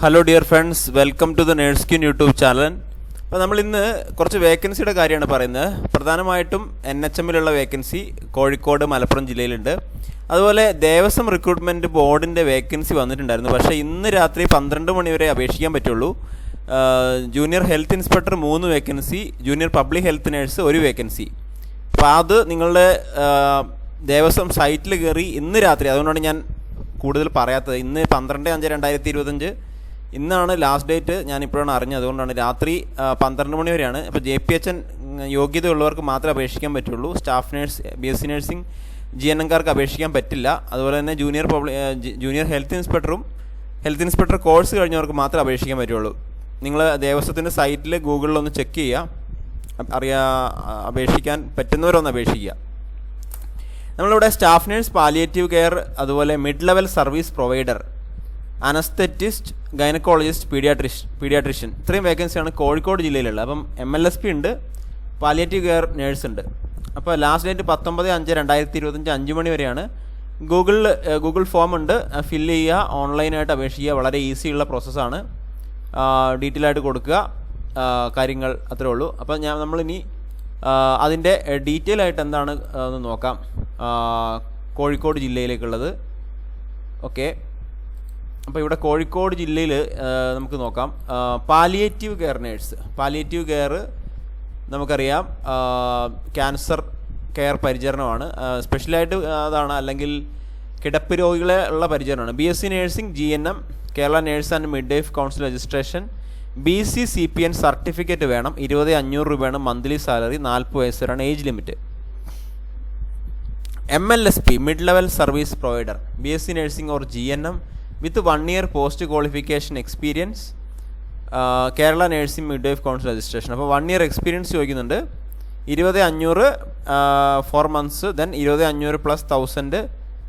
Hello dear friends welcome to the nurse queen YouTube channel അപ്പോൾ നമ്മൾ ഇന്ന് കുറച്ച് വേക്കൻസിയുടെ കാര്യമാണ് പറയുന്നത്. പ്രധാനമായിട്ടും എൻ എച്ച് എമ്മിലുള്ള വേക്കൻസി കോഴിക്കോട് മലപ്പുറം ജില്ലയിലുണ്ട്. അതുപോലെ ദേവസ്വം റിക്രൂട്ട്മെന്റ് ബോർഡിന്റെ വേക്കൻസി വന്നിട്ടുണ്ടായിരുന്നു. പക്ഷേ ഇന്ന് രാത്രി പന്ത്രണ്ട് മണി വരെ അപേക്ഷിക്കാൻ പറ്റുള്ളൂ. ജൂനിയർ ഹെൽത്ത് ഇൻസ്പെക്ടർ മൂന്ന് vacancy junior public health nurse ഒരു വേക്കൻസി അപ്പോൾ അത് നിങ്ങളുടെ ദേവസ്വം സൈറ്റിൽ കയറി ഇന്ന് രാത്രി അതുകൊണ്ടാണ് ഞാൻ കൂടുതൽ പറയാത്തത്. ഇന്ന് പന്ത്രണ്ട് അഞ്ച് രണ്ടായിരത്തി ഇരുപത്തഞ്ച് ഇന്നാണ് ലാസ്റ്റ് ഡേറ്റ് ഞാൻ ഇപ്പോഴാണ് അറിഞ്ഞത്. അതുകൊണ്ടാണ് രാത്രി പന്ത്രണ്ട് മണി വരെയാണ്. അപ്പോൾ ജെ പി എച്ച് എൻ യോഗ്യതയുള്ളവർക്ക് മാത്രമേ അപേക്ഷിക്കാൻ പറ്റുള്ളൂ. Staff nurse B S C nursing G N എംകാർക്ക് അപേക്ഷിക്കാൻ പറ്റില്ല. അതുപോലെ തന്നെ ജൂനിയർ പബ്ലി ജൂനിയർ ഹെൽത്ത് ഇൻസ്പെക്ടറും ഹെൽത്ത് ഇൻസ്പെക്ടർ കോഴ്സ് കഴിഞ്ഞവർക്ക് മാത്രമേ അപേക്ഷിക്കാൻ പറ്റുള്ളൂ. നിങ്ങൾ ദേവസ്വത്തിന്റെ സൈറ്റിൽ ഗൂഗിളിൽ ഒന്ന് ചെക്ക് ചെയ്യുക അറിയാ അപേക്ഷിക്കാൻ പറ്റുന്നവരൊന്ന് അപേക്ഷിക്കുക. നമ്മളിവിടെ സ്റ്റാഫ് നേഴ്സ് പാലിയേറ്റീവ് കെയർ അതുപോലെ mid level service provider anaesthetist gynaecologist paediatrician paediatrician. ഇത്രയും വേക്കൻസിയാണ് കോഴിക്കോട് ജില്ലയിലുള്ളത്. അപ്പം എം എൽ എസ് പി ഉണ്ട് പാലിയേറ്റീവ് കെയർ നേഴ്സ് ഉണ്ട്. അപ്പോൾ ലാസ്റ്റ് ഡേറ്റ് പത്തൊമ്പത് അഞ്ച് രണ്ടായിരത്തി ഇരുപത്തഞ്ച് അഞ്ച് മണി വരെയാണ്. ഗൂഗിളിൽ ഗൂഗിൾ ഫോം ഉണ്ട്. ഫില്ല് ചെയ്യുക ഓൺലൈനായിട്ട് അപേക്ഷിക്കുക. വളരെ ഈസിയുള്ള പ്രോസസ്സാണ് ഡീറ്റെയിൽ ആയിട്ട് കൊടുക്കുക. കാര്യങ്ങൾ അത്രേ ഉള്ളൂ. അപ്പോൾ ഞാൻ നമ്മളിനി അതിന്റെ ഡീറ്റെയിൽ ആയിട്ട് എന്താണ് എന്ന് നോക്കാം. കോഴിക്കോട് ജില്ലയിലേക്കുള്ളത്. ഓക്കെ. അപ്പോൾ ഇവിടെ കോഴിക്കോട് ജില്ലയിൽ നമുക്ക് നോക്കാം. Palliative care nurse palliative care നമുക്കറിയാം. ക്യാൻസർ കെയർ പരിചരണമാണ്. സ്പെഷ്യലായിട്ട് അതാണ്. അല്ലെങ്കിൽ കിടപ്പ് രോഗികളെ ഉള്ള പരിചരണമാണ്. B S C nursing G N M Kerala nurse and midwife council registration B C C P N certificate വേണം. ഇരുപത് അഞ്ഞൂറ് രൂപയാണ് മന്ത്ലി സാലറി നാൽപ്പത് വയസ്സ് വരെയാണ് age limit M L S P mid level service provider B S C nursing or G N M with one year post qualification experience Kerala nursing midwife council registration. അപ്പോൾ one year experience ചോദിക്കുന്നുണ്ട്. ഇരുപത് അഞ്ഞൂറ് four months then ഇരുപത് അഞ്ഞൂറ് plus thousand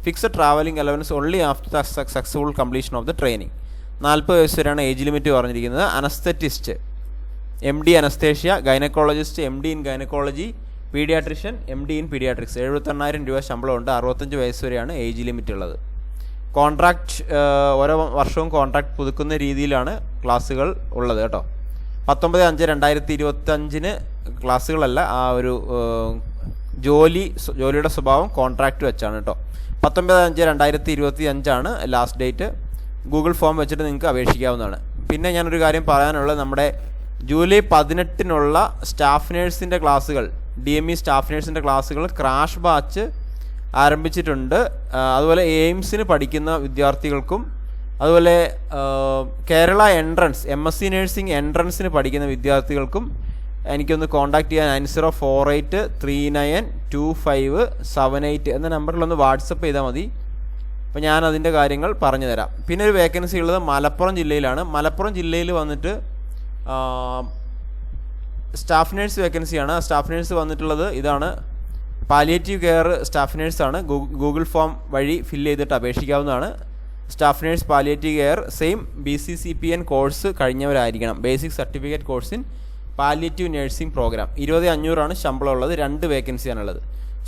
fixed travelling allowance only after the successful completion of the training നാൽപ്പത് വയസ്സ് വരെയാണ് age limit പറഞ്ഞിരിക്കുന്നത്. Anaesthetist M D anaesthesia gynaecologist M D in gynaecology paediatrician M D in paediatrics എഴുപത്തെണ്ണായിരം രൂപ ശമ്പളമുണ്ട്. അറുപത്തഞ്ച് വയസ്സ് വരെയാണ് ഏജ് ലിമിറ്റ് ഉള്ളത്. കോൺട്രാക്റ്റ് ഓരോ വർഷവും കോൺട്രാക്ട് പുതുക്കുന്ന രീതിയിലാണ് ക്ലാസ്സുകൾ ഉള്ളത് കേട്ടോ. പത്തൊമ്പത് അഞ്ച് രണ്ടായിരത്തി ഇരുപത്തഞ്ചിന് ക്ലാസ്സുകളല്ല ആ ഒരു ജോലി ജോലിയുടെ സ്വഭാവം കോൺട്രാക്റ്റ് വെച്ചാണ് കേട്ടോ. പത്തൊമ്പത് അഞ്ച് രണ്ടായിരത്തി ഇരുപത്തി അഞ്ചാണ് ലാസ്റ്റ് ഡേറ്റ്. ഗൂഗിൾ ഫോം വെച്ചിട്ട് നിങ്ങൾക്ക് അപേക്ഷിക്കാവുന്നതാണ്. പിന്നെ ഞാനൊരു കാര്യം പറയാനുള്ളത് നമ്മുടെ ജൂലൈ പതിനെട്ടിനുള്ള സ്റ്റാഫ് നേഴ്സിന്റെ ക്ലാസ്സുകൾ ഡി എം ഇ സ്റ്റാഫ് നേഴ്സിന്റെ ക്ലാസ്സുകൾ ക്രാഷ് ബാച്ച് ആരംഭിച്ചിട്ടുണ്ട്. അതുപോലെ എയിംസിന് പഠിക്കുന്ന വിദ്യാർത്ഥികൾക്കും അതുപോലെ Kerala entrance M S C nursing എൻട്രൻസിന് പഠിക്കുന്ന വിദ്യാർത്ഥികൾക്കും എനിക്കൊന്ന് കോൺടാക്ട് ചെയ്യാൻ nine zero four eight three nine two five seven eight എന്ന നമ്പറിലൊന്ന് വാട്സപ്പ് ചെയ്താൽ മതി. അപ്പോൾ ഞാൻ അതിന്റെ കാര്യങ്ങൾ പറഞ്ഞു തരാം. പിന്നെ ഒരു വേക്കൻസി ഉള്ളത് മലപ്പുറം ജില്ലയിലാണ്. മലപ്പുറം ജില്ലയിൽ വന്നിട്ട് സ്റ്റാഫ് നേഴ്സ് വേക്കൻസിയാണ് സ്റ്റാഫ് നേഴ്സ് വന്നിട്ടുള്ളത് ഇതാണ്. പാലിയേറ്റീവ് കെയർ സ്റ്റാഫ് നേഴ്സാണ് ഗൂഗിൾ ഫോം വഴി ഫില്ല് ചെയ്തിട്ട് അപേക്ഷിക്കാവുന്നതാണ്. Staff nurse palliative care same B C C P N course കഴിഞ്ഞവരായിരിക്കണം. Basic certificate course in palliative nursing programme ഇരുപത് അഞ്ഞൂറാണ് ശമ്പളം ഉള്ളത്. രണ്ട് വേക്കൻസിയാണുള്ളത്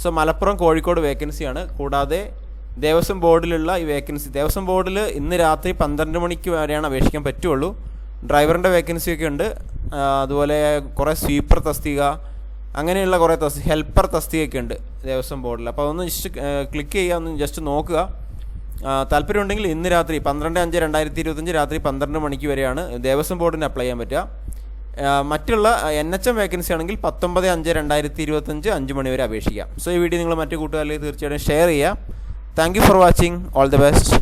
സോ മലപ്പുറം കോഴിക്കോട് വേക്കൻസിയാണ് കൂടാതെ ദേവസ്വം ബോർഡിലുള്ള ഈ വേക്കൻസി ദേവസ്വം ബോർഡിൽ ഇന്ന് രാത്രി പന്ത്രണ്ട് മണിക്ക് വരെയാണ് അപേക്ഷിക്കാൻ പറ്റുള്ളൂ. ഡ്രൈവറിന്റെ വേക്കൻസിയൊക്കെ ഉണ്ട്. അതുപോലെ കുറേ സ്വീപ്പർ തസ്തിക അങ്ങനെയുള്ള കുറേ തസ്തി ഹെൽപ്പർ തസ്തികയൊക്കെ ഉണ്ട് ദേവസ്വം ബോർഡിൽ അപ്പോൾ അതൊന്ന് ജസ്റ്റ് ക്ലിക്ക് ചെയ്യുക ഒന്ന് ജസ്റ്റ് നോക്കുക. താല്പര്യമുണ്ടെങ്കിൽ ഇന്ന് രാത്രി പന്ത്രണ്ട് അഞ്ച് രണ്ടായിരത്തി ഇരുപത്തഞ്ച് രാത്രി പന്ത്രണ്ട് മണിക്ക് വരെയാണ് ദേവസ്വം ബോർഡിന് അപ്ലൈ ചെയ്യാൻ പറ്റുക. മറ്റുള്ള എൻ എച്ച് എം വേക്കൻസി ആണെങ്കിൽ പത്തൊമ്പത് അഞ്ച് രണ്ടായിരത്തി ഇരുപത്തഞ്ച് അഞ്ച് മണി വരെ അപേക്ഷിക്കാം. സോ ഈ വീഡിയോ നിങ്ങൾ മറ്റു കൂട്ടുകാരിലേക്ക് തീർച്ചയായിട്ടും ഷെയർ ചെയ്യുക. Thank you for watching all the best